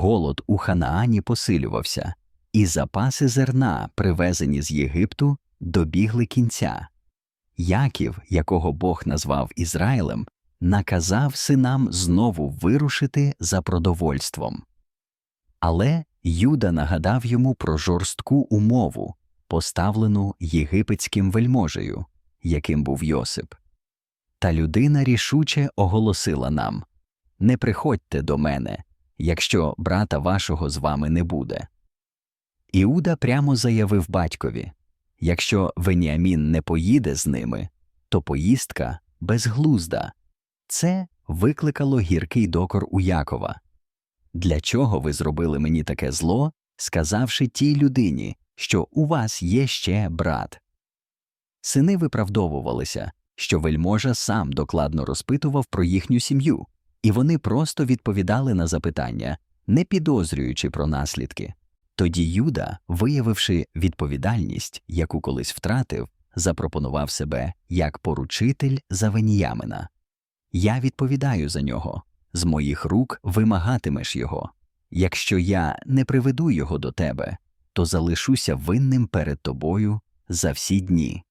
голод у Ханаані посилювався, і запаси зерна, привезені з Єгипту, добігли кінця. Яків, якого Бог назвав Ізраїлем, наказав синам знову вирушити за продовольством. Але Юда нагадав йому про жорстку умову, поставлену єгипетським вельможею, яким був Йосип. Та людина рішуче оголосила нам Не приходьте до мене, якщо брата вашого з вами не буде. Іуда прямо заявив батькові Якщо Веніамін не поїде з ними, то поїздка безглузда. Це викликало гіркий докор у Якова. Для чого ви зробили мені таке зло, сказавши тій людині, що у вас є ще брат? Сини виправдовувалися, що вельможа сам докладно розпитував про їхню сім'ю, і вони просто відповідали на запитання, не підозрюючи про наслідки. Тоді Юда, виявивши відповідальність, яку колись втратив, запропонував себе як поручитель за Веніямина. Я відповідаю за нього, з моїх рук вимагатимеш його. Якщо я не приведу його до тебе, то залишуся винним перед тобою за всі дні.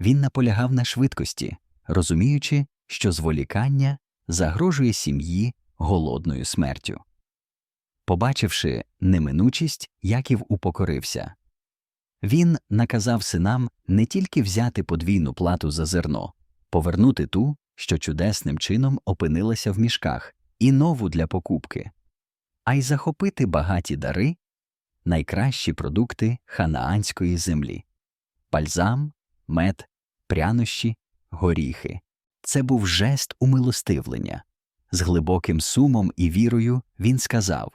Він наполягав на швидкості, розуміючи, що зволікання загрожує сім'ї голодною смертю. Побачивши неминучість, Яків упокорився. Він наказав синам не тільки взяти подвійну плату за зерно, повернути ту, що чудесним чином опинилася в мішках, і нову для покупки, а й захопити багаті дари, найкращі продукти ханаанської землі бальзам, мед, прянощі, горіхи. Це був жест умилостивлення. З глибоким сумом і вірою він сказав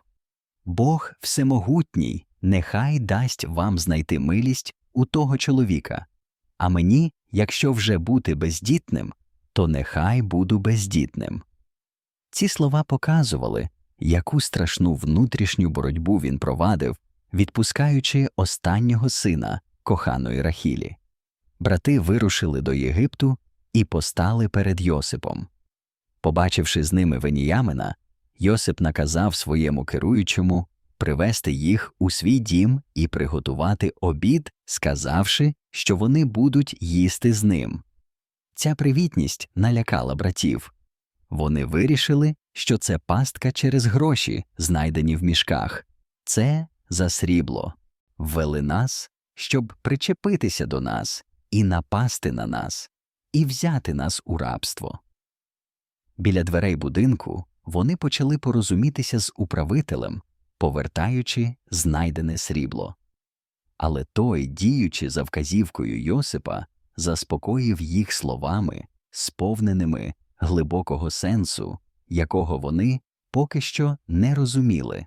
Бог всемогутній, нехай дасть вам знайти милість у того чоловіка, а мені, якщо вже бути бездітним, то нехай буду бездітним. Ці слова показували, яку страшну внутрішню боротьбу він провадив, відпускаючи останнього сина коханої Рахілі. Брати вирушили до Єгипту і постали перед Йосипом. Побачивши з ними Веніямина, Йосип наказав своєму керуючому привести їх у свій дім і приготувати обід, сказавши, що вони будуть їсти з ним. Ця привітність налякала братів. Вони вирішили, що це пастка через гроші, знайдені в мішках, це за срібло, ввели нас, щоб причепитися до нас і напасти на нас, і взяти нас у рабство. Біля дверей будинку вони почали порозумітися з управителем, повертаючи знайдене срібло. Але той, діючи за вказівкою Йосипа, заспокоїв їх словами, сповненими глибокого сенсу, якого вони поки що не розуміли.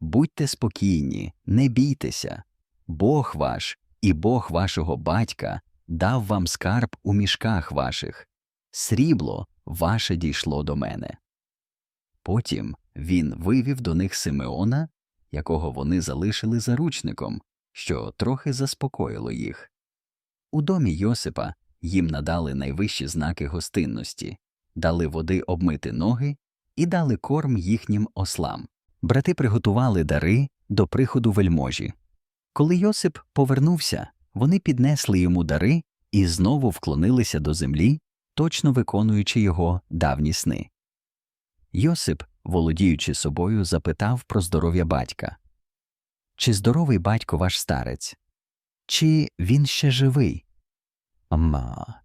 Будьте спокійні, не бійтеся, Бог ваш і Бог вашого батька дав вам скарб у мішках ваших, срібло ваше дійшло до мене. Потім він вивів до них Симеона, якого вони залишили заручником, що трохи заспокоїло їх. У домі Йосипа їм надали найвищі знаки гостинності, дали води обмити ноги і дали корм їхнім ослам. Брати приготували дари до приходу вельможі. Коли Йосип повернувся, вони піднесли йому дари і знову вклонилися до землі, точно виконуючи його давні сни. Йосип, володіючи собою, запитав про здоров'я батька Чи здоровий батько ваш старець? Чи він ще живий? Ама.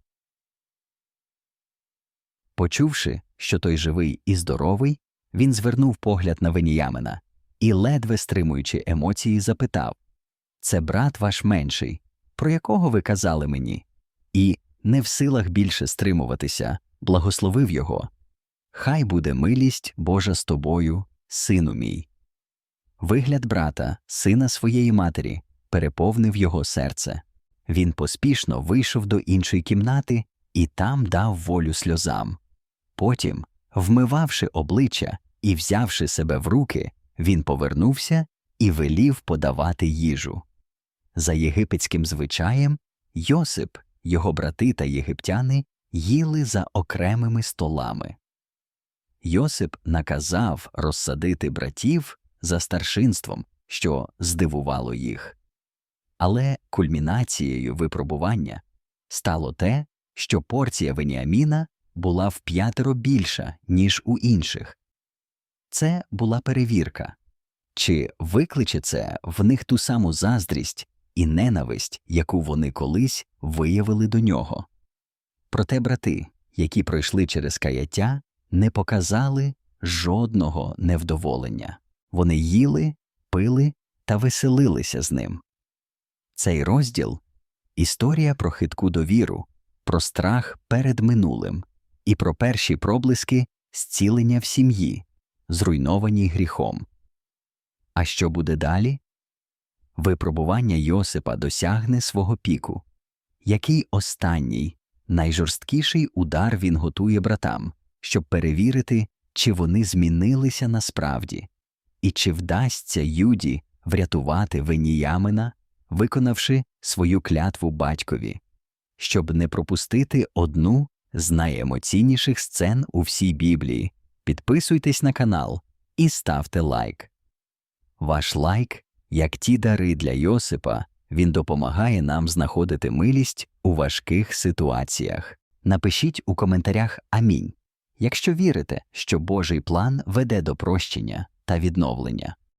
Почувши, що той живий і здоровий, він звернув погляд на Веніямина і, ледве стримуючи емоції, запитав Це брат ваш менший, про якого ви казали мені? І, не в силах більше стримуватися, благословив його. Хай буде милість Божа з тобою, сину мій. Вигляд брата, сина своєї матері, переповнив його серце. Він поспішно вийшов до іншої кімнати і там дав волю сльозам. Потім, вмивавши обличчя і взявши себе в руки, він повернувся і велів подавати їжу. За єгипетським звичаєм, Йосип, його брати та єгиптяни їли за окремими столами. Йосип наказав розсадити братів за старшинством, що здивувало їх. Але кульмінацією випробування стало те, що порція Веніаміна була вп'ятеро більша, ніж у інших. Це була перевірка. Чи викличе це в них ту саму заздрість і ненависть, яку вони колись виявили до нього? Проте брати, які пройшли через каяття, не показали жодного невдоволення. Вони їли, пили та веселилися з ним. Цей розділ історія про хитку довіру, про страх перед минулим і про перші проблиски зцілення в сім'ї, зруйнованій гріхом. А що буде далі? Випробування Йосипа досягне свого піку. Який останній, найжорсткіший удар він готує братам, щоб перевірити, чи вони змінилися насправді, і чи вдасться Юді врятувати Веніямина, виконавши свою клятву батькові, щоб не пропустити одну з найемоційніших сцен у всій Біблії. Підписуйтесь на канал і ставте лайк. Ваш лайк, як ті дари для Йосипа, він допомагає нам знаходити милість у важких ситуаціях. Напишіть у коментарях Амінь, якщо вірите, що Божий план веде до прощення та відновлення.